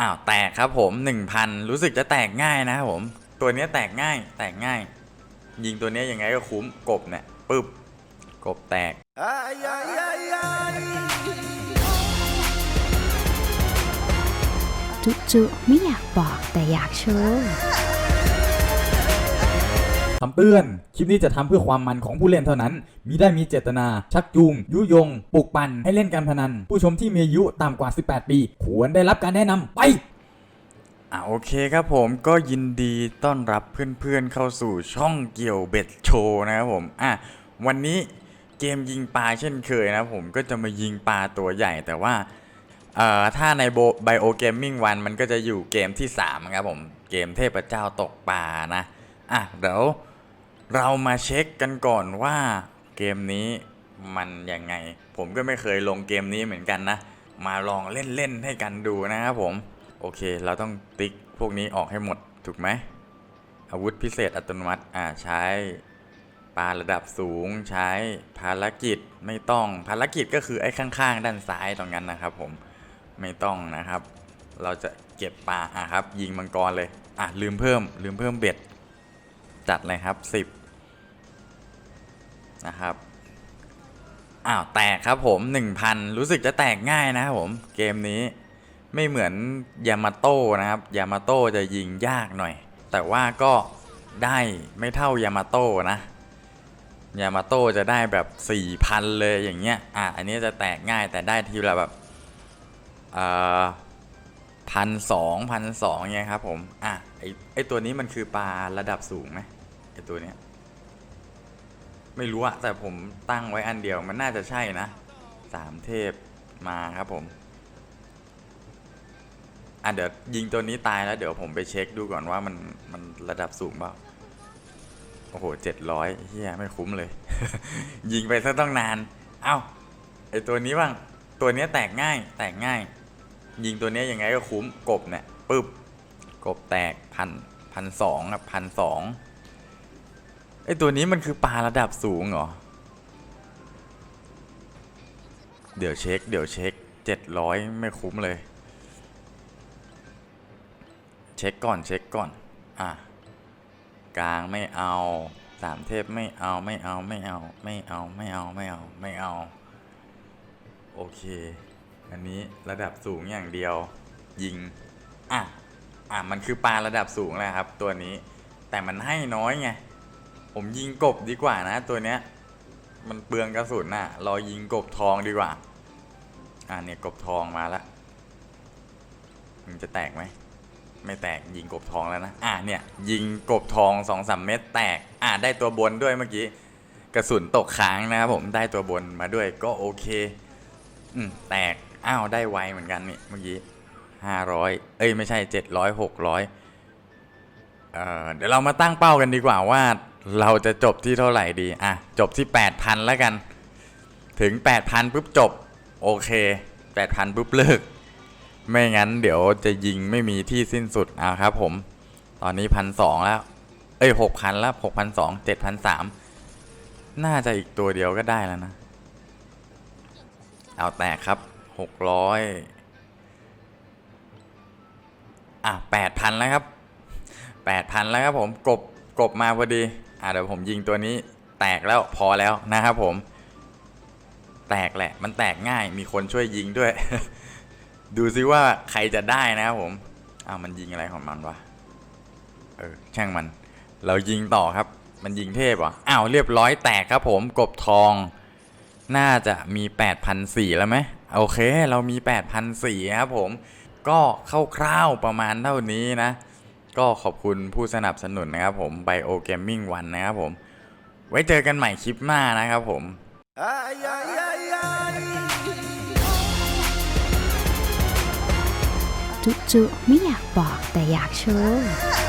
อ้าวแตกครับผม 1,000 รู้สึกจะแตกง่ายนะครับผม ตัวนี้แตกง่าย แตกง่าย ยิงตัวนี้ยังไงก็คุ้มกบเนี่ยปึ๊บกบแตกจุจุไม่อยากบอกแต่อยากโชว์ คำเตือน คลิปนี้จะทำเพื่อความมันของผู้เล่นเท่านั้น มิได้มีเจตนา ชักจูง ยุยง ปลุกปั่น ให้เล่นการพนัน ผู้ชมที่มีอายุต่ำกว่า 18 ปี ควรได้รับการแนะนำไปอ่าโอเคครับผมก็ยินดีต้อนรับเพื่อนๆเข้าสู่ช่องเกี่ยวเบ็ดโชว์นะครับผม อะ วันนี้เกมยิงปลาเช่นเคยนะผมก็จะมายิงปลาตัวใหญ่แต่ว่าเอ่อถ้าในโบไบโอเกมมิ่งวันมันก็จะอยู่เกมที่3ครับผม เกมเทพเจ้าตกปลานะ อะ เดี๋ยว เรามาเช็คกันก่อนว่าเกมนี้มันยังไง ผมก็ไม่เคยลงเกมนี้เหมือนกันนะ มาลองเล่นๆให้กันดูนะครับผม โอเค เราต้องติ๊กพวกนี้ออกให้หมดถูกไหม อาวุธพิเศษอัตโนมัติอ่าใช้ปลาระดับสูงใช้ภารกิจไม่ต้องภารกิจก็คือไอ้ข้างๆ ด้านซ้ายตรงนั้นนะครับ ผมไม่ต้องนะครับ เราจะเก็บปลาอะครับ ยิงมังกรเลยอะลืมเพิ่ม ลืมเพิ่มเบ็ด จัดเลยครับ10นะครับอ้าวแตกครับผม 1,000 รู้สึกจะแตกง่ายนะครับผมเกมนี้ไม่เหมือนยามาโต้นะครับยามาโต้จะยิงยากหน่อย แต่ว่าก็ได้ไม่เท่ายามาโต้นะยามาโต้จะได้แบบ 4,000 เลยอย่างเงี้ยอะอันนี้จะแตกง่ายแต่ได้ทีละแบบเอ่อพันสองพันสองเงี้ยครับผมอะไอไอตัวนี้มันคือปลาระดับสูงไหม ไอตัวเนี้ย ไม่รู้อะแต่ผมตั้งไว้อันเดียวมันน่าจะใช่นะสามเทพมาครับผม อะเดี๋ยวยิงตัวนี้ตายแล้วเดี๋ยวผมไปเช็คดูก่อนว่ามันมันระดับสูงเปล่าโอ้โหเจ็ดร้อยเฮียไม่คุ้มเลย ยิงไปซะต้องนาน เอ้าไอตัวนี้บ้าง ตัวนี้แตกง่าย แตกง่าย ยิงตัวนี้ยยังไงก็คุ้มกบเนี่ยปึ๊บกบแตกพันพันสองครับพันสอง ไอตัวนี้มันคือปลาระดับสูงเหรอ เดี๋ยวเช็ค เดี๋ยวเช็คเจ็ดร้อยไม่คุ้มเลย เช็คก่อนเช็คก่อน อะ กลางไม่เอาสามเทพไม่เอาไม่เอาไม่เอาไม่เอาไม่เอาไม่เอาไม่เอา โอเค อันนี้ระดับสูงอย่างเดียว ยิง อะ อะ มันคือปลาระดับสูงแล้วครับ ตัวนี้ แต่มันให้น้อยไง ผมยิงกบดีกว่านะ ตัวเนี้ย มันเปลืองกระสุนน่ะ รอยิงกบทองดีกว่า อะเนี่ยกบทองมาละมันจะแตกไหม ไม่แตกยิงกบทองแล้วนะ อะเนี่ย ยิงกบทองสองสามเม็ดแตก อะได้ตัวบนด้วยเมื่อกี้กระสุนตกค้างนะครับผมได้ตัวบนมาด้วยก็โอเค อืมแตก อ้าวได้ไวเหมือนกันนี่เมื่อกี้ห้าร้อยเอ้ยไม่ใช่เจ็ดร้อยหกร้อยเอ่อเดี๋ยวเรามาตั้งเป้ากันดีกว่าว่า เราจะจบที่เท่าไหร่ดี อะ จบที่แปดพันแล้วกัน ถึงแปดพันปุ๊บจบ โอเคแปดพันปุ๊บเลิก ไม่งั้นเดี๋ยวจะยิงไม่มีที่สิ้นสุดอะครับผม ตอนนี้พันสองแล้ว เอ้ยหกพันแล้วหกพันสองเจ็ดพันสามน่าจะอีกตัวเดียวก็ได้แล้วนะ เอาแตกครับหกร้อยอะแปดพันแล้วครับแปดพันแล้วครับผมกบกบมาพอดี อะเดี๋ยวผมยิงตัวนี้แตกแล้วพอแล้วนะครับผม แตกแหละ มันแตกง่ายมีคนช่วยยิงด้วย ดูซิว่าใครจะได้นะครับผมอ้าวมันยิงอะไรของมันวะเออช่างมัน เรายิงต่อครับ มันยิงเทพเหรออ้าวเรียบร้อยแตกครับผมกบทอง น่าจะมี8,400แล้วไหมโอเค เรามี8,400ครับผมก็คร่าวๆประมาณเท่านี้นะ ก็ขอบคุณผู้สนับสนุนนะครับผม Bio Gaming 1นะครับผม ไว้เจอกันใหม่คลิปหน้านะครับผมจุจุไม่อยากบอกแต่อยากโชว์